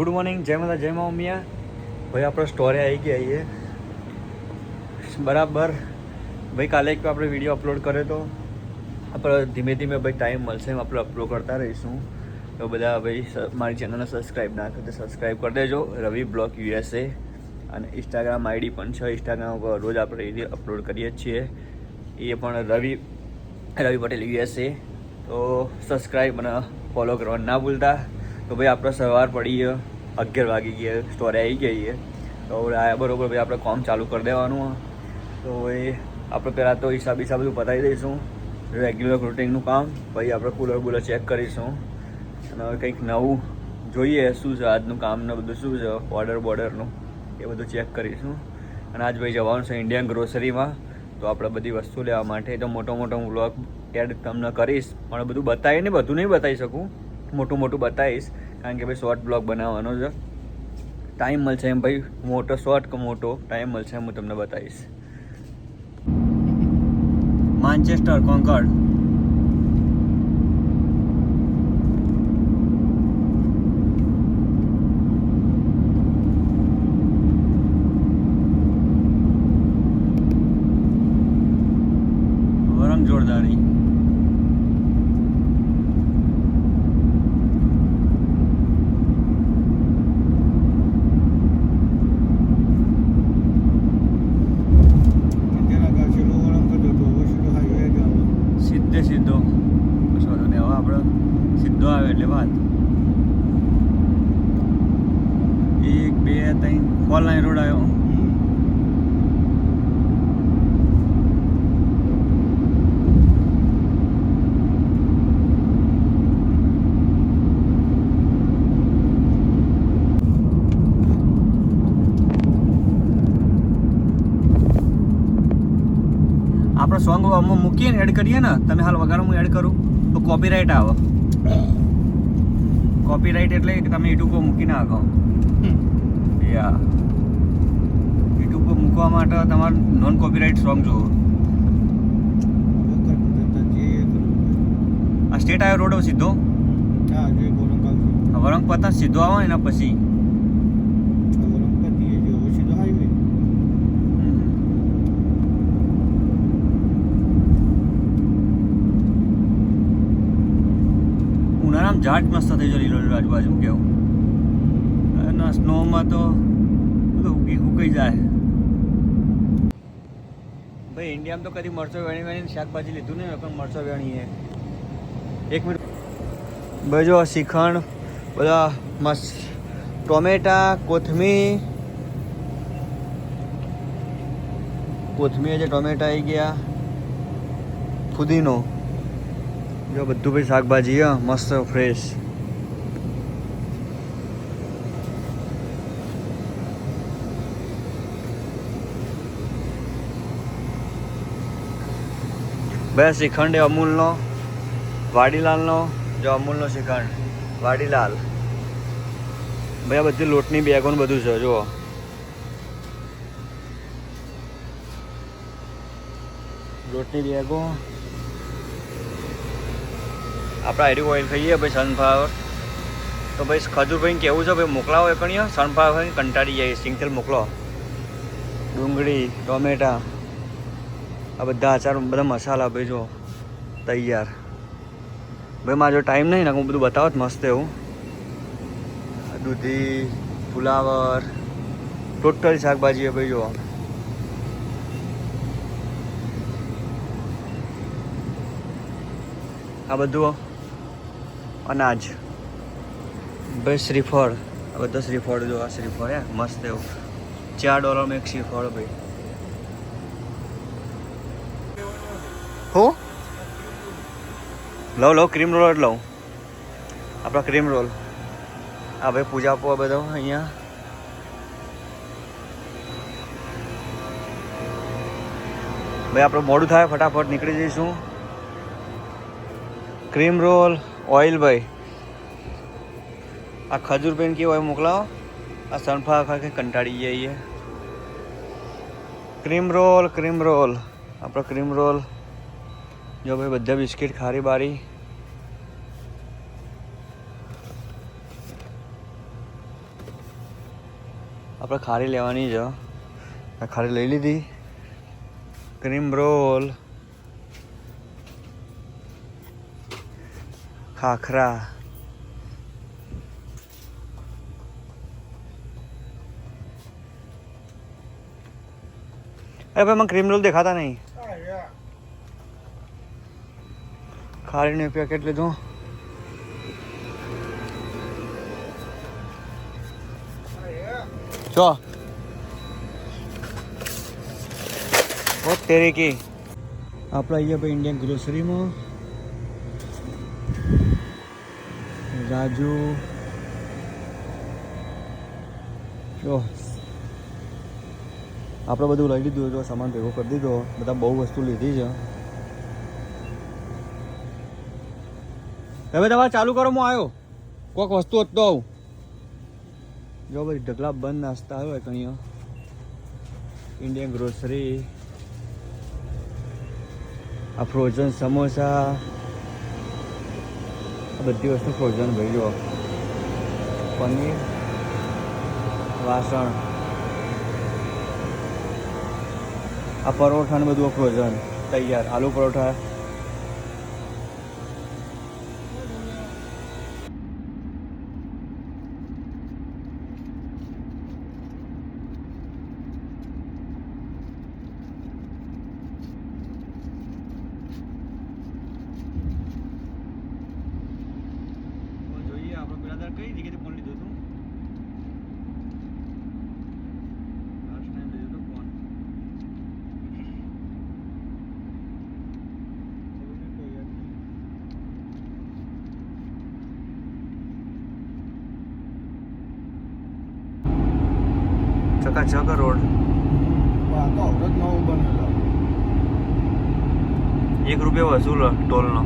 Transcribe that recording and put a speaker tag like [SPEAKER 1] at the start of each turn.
[SPEAKER 1] Good morning, જય માતા જય મા ભાઈ, આપણો સ્ટોરી આવી ગયા છીએ. બરાબર. ભાઈ, કાલે એક આપણે વીડિયો અપલોડ કર્યો તો. આપણે ધીમે ધીમે ભાઈ ટાઈમ મળશે એમ આપણે અપલોડ કરતા રહીશું. તો બધા ભાઈ મારી ચેનલને સબસ્ક્રાઈબ ના કરતા સબસ્ક્રાઈબ કરી દેજો. રવિ બ્લોક યુએસએ અને ઇન્સ્ટાગ્રામ આઈડી પણ છે. ઇન્સ્ટાગ્રામ ઉપર રોજ આપણે એ અપલોડ કરીએ છીએ. એ પણ રવિ રવિ પટેલ યુએસએ તો સબસ્ક્રાઈબ અને ફોલો કરવાનું ના ભૂલતા. તો ભાઈ આપણે સવાર પડી ગયો. અગિયાર વાગી ગયા. સ્ટોરે આવી ગઈ તો આયા બરાબર ભાઈ આપણે કોમ ચાલુ કરી દેવાનું તો ભાઈ આપણે પહેલાં તો હિસાબ હિસાબ બધું પતાવી દઈશું. રેગ્યુલર રૂટિનનું કામ. પછી આપણે કુલર બુલર ચેક કરીશું. અને હવે કંઈક નવું જોઈએ શું છે આજનું કામ ને બધું શું છે ઓર્ડર બોર્ડરનું એ બધું ચેક કરીશું. અને આજ ભાઈ જવાનું છે ઇન્ડિયન ગ્રોસરીમાં તો આપણે બધી વસ્તુ લેવા માટે. તો મોટો મોટો હું વ્લોગ એડ તમને કરીશ. પણ બધું બતાવીને બધું નહીં બતાવી શકું. મોટું મોટું બતાવીશ, કારણ કે ભાઈ શોર્ટ બ્લોગ બનાવવાનો છે. ટાઈમ મળશે એમ ભાઈ, મોટો શોર્ટ કે મોટો ટાઈમ મળશે હું તમને બતાવીશ. માન્ચેસ્ટર કોન્કર્ડ વરમ જોરદારી સીધે સીધો કશો વાંધો નહીં હવે આપણે સીધો આવે એટલે વાત એક બે ત્રણ ફોર રોડ આવ્યો. આપણે સોંગ આમાં મૂકીએ ને એડ કરીએ ને તમે હાલ વગાડો હું એડ કરું. તો કોપીરાઇટ આવે. કોપીરાઇટ એટલે કે તમે યુટ્યુબ પર મૂકી નાખો યા યુટ્યુબ પર મૂકવા માટે તમારે નોન કોપીરાઇટ સોંગ જોવો. આ સ્ટેટ આવ્યો રોડ સીધો? વરંગ પતા સીધો આવે એના પછી. ઉનાળામાં ઝાડ મસ્ત થઈ જાય લીલો લીલો આજુબાજુ કેવું. અને સ્નોમાં તો બધું ઉગી ઉગી જાય. ભાઈ ઇન્ડિયામાં તો કદી મરચો વેણી વેણી શાકભાજી લીધું નહીં પણ મરચો વેણી હે એક મિનિટ. ભાઈ, જો શ્રીખંડ બધા મસ્ત ટોમેટા, કોથમીર. કોથમીર છે ટોમેટા આવી ગયા. ફુદીનો. જો બધું ભાઈ શાકભાજી મસ્ત, ફ્રેશ. ભાઈ શ્રીખંડ એ અમૂલનો, વાડીલાલનો, જો અમૂલનો શ્રીખંડ, વાડીલાલ. ભાઈ, આ બધી લોટની બેગો બધું છે, જુઓ. લોટની બેગો. આપણે આઈડી ઓઇલ ખાઈએ ભાઈ સનફ્લાવર તો ભાઈ ખજૂરભાઈ કેવું છે? ભાઈ, મોકલાવો એ કણીએ સનફ્લાવર કંટાળી જાય, સિંગતેલ મોકલો. ડુંગળી, ટોમેટા. આ બધા અચાર, બધા મસાલા ભાઈ જો, તૈયાર. ભાઈ, મારો ટાઈમ નહીં ને, હું બધું બતાવો મસ્ત એવું. દૂધી ફુલાવર ટોટલ શાકભાજી એ ભાઈ જો. આ બધું અનાજ. ભાઈ, શ્રીફળ. આ બધા શ્રીફળ જો, આ શ્રીફળ, હે, મસ્ત એવું. ચાર ડોલરમાં એક શ્રીફળ, ભાઈ હું લઉં લઉં ક્રીમ રોલ જ લઉં. આપણા ક્રીમ રોલ આ ભાઈ પૂજા આપવા બધો અહીંયા. ભાઈ, આપણે મોડું થાય, ફટાફટ નીકળી જઈશું. ક્રીમ રોલ ઓઇલ ભાઈ. આ ખજૂર પેન કેવું હોય મોકલાવો. આ સનફા ખા કે કંટાળી જઈએ ક્રીમ રોલ ક્રીમ રોલ આપણો ક્રીમ રોલ જો ભાઈ, બધા બિસ્કિટ ખારી બારી. આપણે ખારી લેવાની છે. ખારી લઈ લીધી. Cream roll. ખાખરા. અરે ભાઈ, મને ક્રીમ રોલ દેખાતા નહીં. ખારીનું પેકેટ લીધું જો. ઓ તેરી કી. આપણે અહીંયા ભાઈ ઇન્ડિયન ગ્રોસરીમાં રાજુ. જો. આપણે બધું લઈ લીધું, જો, સામાન ભેગો કરી દીધો. બધા બહુ વસ્તુ લીધી છે. હવે તમારે ચાલુ કરો, હું આવ્યો. કોઈક વસ્તુ હતો આવું જો બધી ઢગલા બંધ નાસ્તા આવ્યો હોય અહીંયા ઇન્ડિયન ગ્રોસરી આ ફ્રોઝન સમોસા આ બધી વસ્તુ ફ્રોઝન ભાઈ જો પનીર, વાસણ, આ પરોઠા ને બધું ફ્રોઝન તૈયાર. આલુ પરોઠા જોઈએ આપણે પેલા દાડ કઈ જગ્યાએ ફોન લીધો તું લાસ્ટ ટાઈમ લીધો તો ફોન ચકાચક રોડ. એક રૂપિયા વસૂલ ટોલનો.